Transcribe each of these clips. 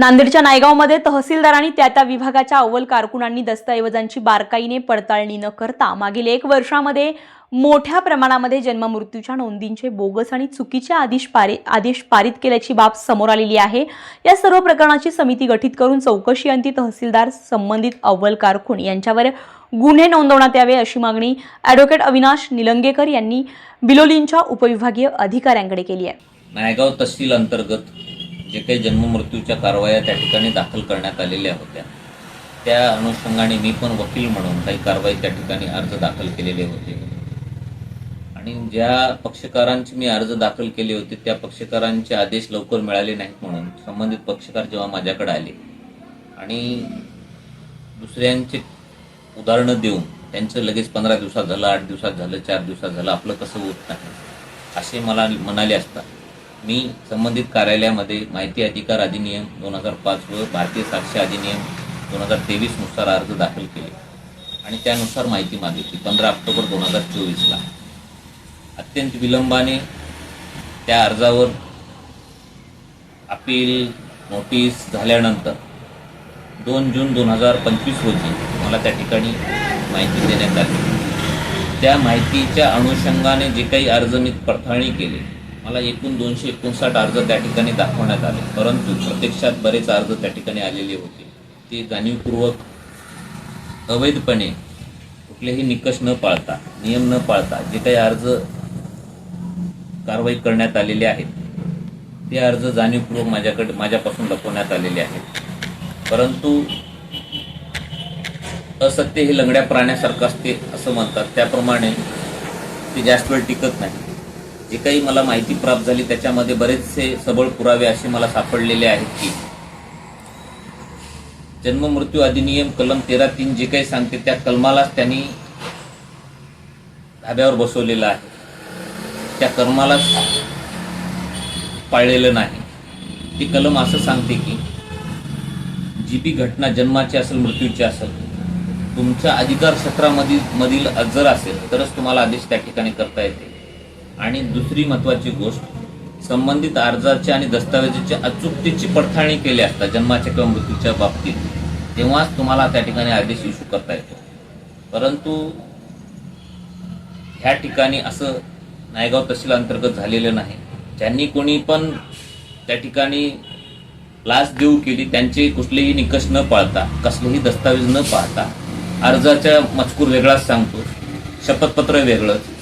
नांदेडच्या नायगावमध्ये तहसीलदारांनी त्या त्या विभागाच्या अव्वल कारकुनांनी दस्तऐवजांची बारकाईने पडताळणी न करता मागील एक वर्षामध्ये मोठ्या प्रमाणामध्ये जन्ममृत्यूच्या नोंदींचे बोगस आणि चुकीचे आदेश पारि आदेश पारित केल्याची बाब समोर आलेली आहे. या सर्व प्रकरणाची समिती गठीत करून चौकशी अंती तहसीलदार संबंधित अव्वल कारकून यांच्यावर गुन्हे नोंदवण्यात यावे अशी मागणी ॲडव्होकेट अविनाश निलंगेकर यांनी बिलोलींच्या उपविभागीय अधिकाऱ्यांकडे केली आहे. नायगाव तहसील अंतर्गत जे काही जन्ममृत्यूच्या कारवाया त्या ठिकाणी दाखल करण्यात आलेल्या होत्या. त्या अनुषंगाने मी पण वकील म्हणून काही कारवाई त्या ठिकाणी अर्ज दाखल केलेले होते. आणि ज्या पक्षकारांची मी अर्ज दाखल केले होते त्या पक्षकारांचे आदेश लवकर मिळाले नाहीत म्हणून संबंधित पक्षकार जेव्हा माझ्याकडे आले आणि दुसऱ्यांचे उदाहरणं देऊन त्यांचं लगेच पंधरा दिवसात झालं आठ दिवसात झालं चार दिवसात झालं आपलं कसं होत नाही असे मला म्हणाले असतात मी संबंधित कार्यालयामध्ये माहिती अधिकार अधिनियम दोन हजार पाच व भारतीय साक्ष अधिनियम दोन हजार तेवीसनुसार अर्ज दाखल केले. आणि त्यानुसार माहिती मागितली. पंधरा ऑक्टोबर दोन हजार चोवीसला. अत्यंत विलंबाने त्या अर्जावर अपील नोटीस झाल्यानंतर दोन जून दोन हजार पंचवीस रोजी मला त्या ठिकाणी माहिती देण्यात आली. त्या माहितीच्या अनुषंगाने जे काही अर्ज मी पडताळणी केली मला एकूण दोनशे एकोणसाठ अर्ज त्या ठिकाणी दाखवण्यात आले. परंतु प्रत्यक्षात बरेच अर्ज त्या ठिकाणी आलेले होते. ते जाणीवपूर्वक अवैधपणे कुठलेही निकष न पाळता नियम न पाळता जे काही अर्ज कारवाई करण्यात आलेले आहेत ते अर्ज जाणीवपूर्वक माझ्याकडे माझ्यापासून लपवण्यात आलेले आहेत. परंतु असत्य हे लंगड्या प्राण्यासारखं असते असं म्हणतात. त्याप्रमाणे ते जास्त वेळ टिकत नाही. जे काही मला माहिती प्राप्त झाली त्याच्यामध्ये बरेचसे सबळ पुरावे असे मला सापडलेले आहेत की जन्म मृत्यू अधिनियम कलम तेरा तीन जे काही सांगते त्या कलमालाच त्यांनी धाब्यावर बसवलेलं आहे. त्या कर्मालाच पाळलेलं नाही. ती कलम असं सांगते की जी बी घटना जन्माची असेल मृत्यूची असेल तुमच्या अधिकार क्षेत्रामधील मधील जर असेल तरच तुम्हाला आदेश त्या ठिकाणी करता येते. आणि दुसरी महत्वाची गोष्ट संबंधित अर्जाच्या आणि दस्तावेजाच्या अचूकतेची पडताळणी केली असता जन्माच्या किंवा मृत्यूच्या बाबतीत तेव्हाच तुम्हाला त्या ठिकाणी आदेश इश्यू करता येतो. परंतु ह्या ठिकाणी असं नायगाव तहसील अंतर्गत झालेलं नाही. ज्यांनी कोणी पण त्या ठिकाणी लाच देऊ केली त्यांचे कुठलेही निकष न पाळता कसलेही दस्तावेज न पाहता अर्जाचा मजकूर वेगळाच सांगतो शपथपत्र वेगळंच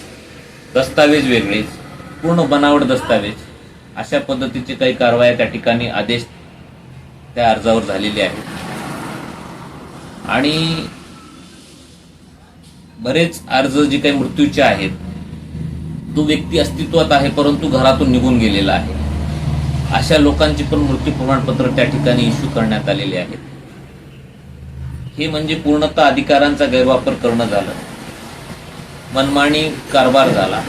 दस्तावेज वेगळेच पूर्ण बनावट दस्तावेज. अशा पद्धतीचे काही कारवाया त्या ठिकाणी आदेश त्या अर्जावर झालेले आहेत. आणि बरेच अर्ज जे काही मृत्यूचे आहेत तो व्यक्ती अस्तित्वात आहे परंतु घरातून निघून गेलेला आहे. अशा लोकांची पण मृत्यू प्रमाणपत्र त्या ठिकाणी इश्यू करण्यात आलेले आहेत. हे म्हणजे पूर्णतः अधिकारांचा गैरवापर करणं झालं. मनमानी कारभार झाला.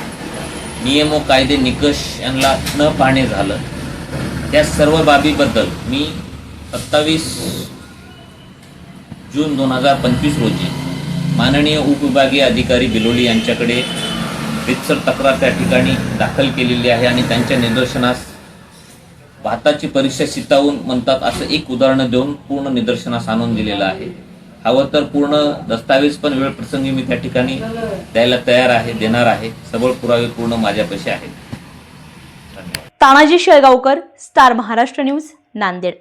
नियम व कायदे निकष यांना न पाहणे झालं. त्या सर्व बाबीबद्दल मी सत्तावीस जून दोन हजार पंचवीस रोजी माननीय उपविभागीय अधिकारी बिलोली यांच्याकडे रितसर तक्रार त्या ठिकाणी दाखल केलेली आहे आणि त्यांच्या निदर्शनास भाताची परीक्षा शितावून म्हणतात असं एक उदाहरण देऊन पूर्ण निदर्शनास आणून दिलेलं आहे. हवं तर पूर्ण दस्तावेज पण वेळ प्रसंगी मी त्या ठिकाणी द्यायला तयार आहे देणार आहे. सबळ पुरावे पूर्ण माझ्यापाशी आहेत. Tanaji Shelgaonkar Star Maharashtra news Nanded.